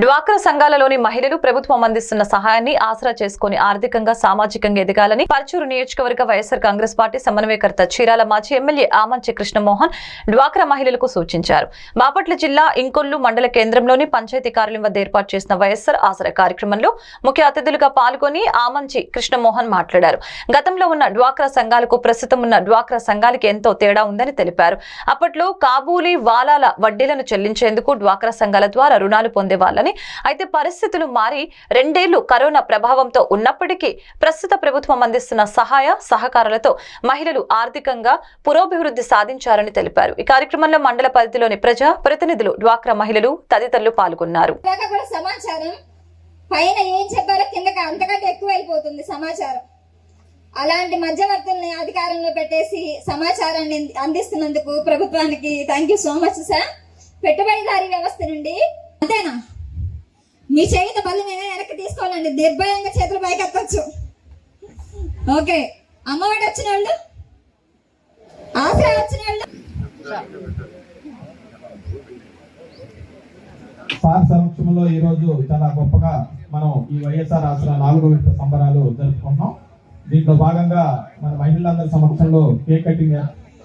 డ్వాక్రా సంఘాలలోని మహిళలు ప్రభుత్వం అందిస్తున్న సహాయాన్ని ఆసరా చేసుకుని ఆర్థికంగా సామాజికంగా ఎదగాలని పర్చూరు నియోజకవర్గ వైఎస్ఆర్ కాంగ్రెస్ పార్టీ సమన్వయకర్త చీరాల మాజీ ఎమ్మెల్యే ఆమంచి కృష్ణమోహన్ డ్వాక్రా మహిళలకు సూచించారు. బాపట్ల జిల్లా ఇంకొల్లు మండల కేంద్రంలోని పంచాయతీ కార్యాలయం వద్ద ఏర్పాటు చేసిన వైఎస్ఆర్ ఆసరా కార్యక్రమంలో ముఖ్య అతిథులుగా పాల్గొని ఆమంచి కృష్ణమోహన్ మాట్లాడారు. గతంలో ఉన్న డ్వాక్రా సంఘాలకు ప్రస్తుతం ఉన్న డ్వాక్రా సంఘాలకి ఎంతో తేడా ఉందని తెలిపారు. అప్పట్లో కాబూలీ వాలాల వడ్డీలను చెల్లించేందుకు డ్వాక్రా సంఘాల ద్వారా రుణాలు పొందేవాళ్ళని అయితే పరిస్థితులు మారి రెండేళ్ళు కరోనా ప్రభావంతో ఉన్నప్పటికీ ప్రస్తుత ప్రభుత్వం అందిస్తున్న సహాయ సహకారాలతో మహిళలు ఆర్థికంగా పురోభివృద్ధి సాధించారని తెలిపారు. ఈ కార్యక్రమంలో మండల పరిధిలోని ప్రజా ప్రతినిధులు డ్వాక్రా మహిళలు తదితరులు పాల్గొన్నారు. సమాచారం పైన ఏం చెప్పారో కిందకి అంతకంటే ఎక్కువ వెళ్ళిపోతుంది సమాచారం. అలాంటి మధ్యవర్తుల్ని అధికారంలో పెట్టేసి సమాచారాన్ని అందిస్తున్నందుకు ప్రభుత్వానికి thank you so much sir. పెట్టుబడిదారీ వ్యవస్థ నుండి అంతేనా? మీ చేయిత బల్లి నేనే వెనక్కి తీసుకోవాలండి. నిర్భయంగా చేతులు పైకి ఎత్తచ్చు ఓకే. అమ్మఒడి వచ్చిన వాళ్ళు ఆసరా వచ్చిన వాళ్ళు సార్ సమక్షంలో ఈ రోజు చాలా గొప్పగా మనం ఈ వైఎస్ఆర్ ఆసరా నాలుగో విడత సంబరాలు జరుపుకుంటున్నాం. దీంట్లో భాగంగా మన మహిళలందరి సమక్షంలో కేక్ కటింగ్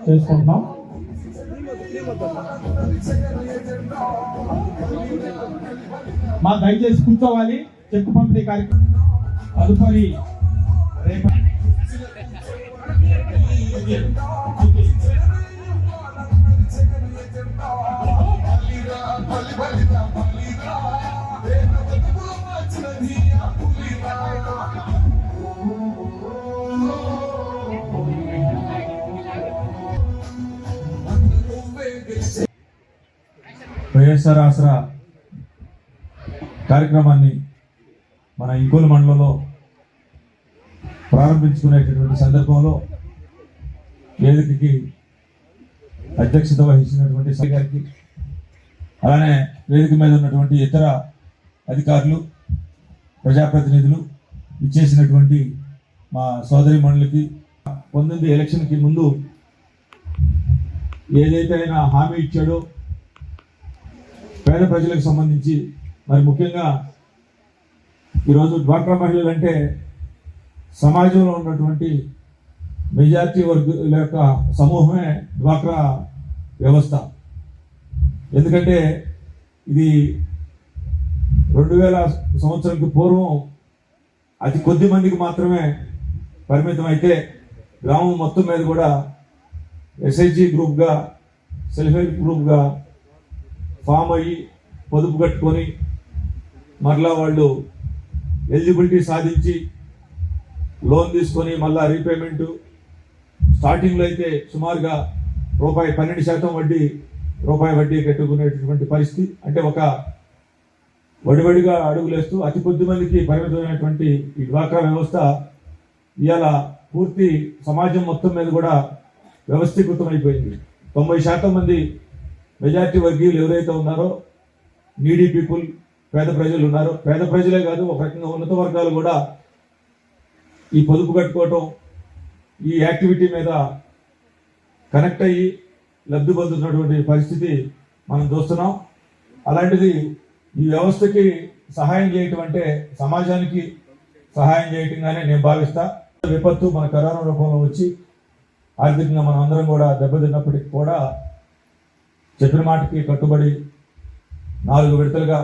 చేసుకుంటున్నాం. మా దయచేసి కూర్చోవాలి. చెక్కు పంపిణీ కార్యక్రమం తదుపరి రేపు వైఎస్ఆర్ ఆసరా కార్యక్రమాన్ని మన ఇంకోలు మండలంలో ప్రారంభించుకునేటటువంటి సందర్భంలో వేదికకి అధ్యక్షత వహించినటువంటి సాయి గారికి అలానే వేదిక మీద ఉన్నటువంటి ఇతర అధికారులు ప్రజాప్రతినిధులు ఇచ్చేసినటువంటి మా సోదరి మండలికి పంతొమ్మిది ఎలక్షన్కి ముందు ఏదైతే ఆయన హామీ ఇచ్చాడో పేద ప్రజలకు సంబంధించి మరి ముఖ్యంగా ఈరోజు డ్వాక్రా మహిళలు అంటే సమాజంలో ఉన్నటువంటి మెజార్టీ వర్గుల యొక్క సమూహమే డ్వాక్రా వ్యవస్థ. ఎందుకంటే ఇది రెండు వేల సంవత్సరాలకు పూర్వం అతి కొద్ది మందికి మాత్రమే పరిమితం అయితే గ్రామం మొత్తం మీద కూడా ఎస్ఐజి గ్రూప్గా సెల్ఫ్ హెల్ప్ గ్రూప్గా ఫామ్ అయ్యి పొదుపు కట్టుకొని మరలా వాళ్ళు ఎలిజిబిలిటీ సాధించి లోన్ తీసుకొని మళ్ళా రీపేమెంట్. స్టార్టింగ్లో అయితే సుమారుగా రూపాయి పన్నెండు శాతం వడ్డీ రూపాయి వడ్డీ కట్టుకునేటటువంటి పరిస్థితి. అంటే ఒక వడివడిగా అడుగులేస్తూ అతి కొద్ది మందికి పరిమితమైనటువంటి ఈ డ్వాక్రా వ్యవస్థ ఇవాళ పూర్తి సమాజం మొత్తం మీద కూడా వ్యవస్థీకృతం అయిపోయింది తొంభై శాతం మంది మెజార్టీ వర్గీయులు ఎవరైతే ఉన్నారో నీడీ పీపుల్ పేద ప్రజలు ఉన్నారో పేద ప్రజలే కాదు ఒక రకంగా ఉన్నత వర్గాలు కూడా ఈ పొదుపు కట్టుకోవటం ఈ యాక్టివిటీ మీద కనెక్ట్ అయ్యి లబ్ధి పొందుతున్నటువంటి పరిస్థితి మనం చూస్తున్నాం. అలాంటిది ఈ వ్యవస్థకి సహాయం చేయటం అంటే సమాజానికి సహాయం చేయటంగానే నేను భావిస్తా. విపత్తు మన కరోనా రూపంలో వచ్చి ఆర్థికంగా మనం అందరం కూడా దెబ్బతిన్నప్పటికీ కూడా చెప్పిన మాటకి కట్టుబడి నాలుగు విడతలుగా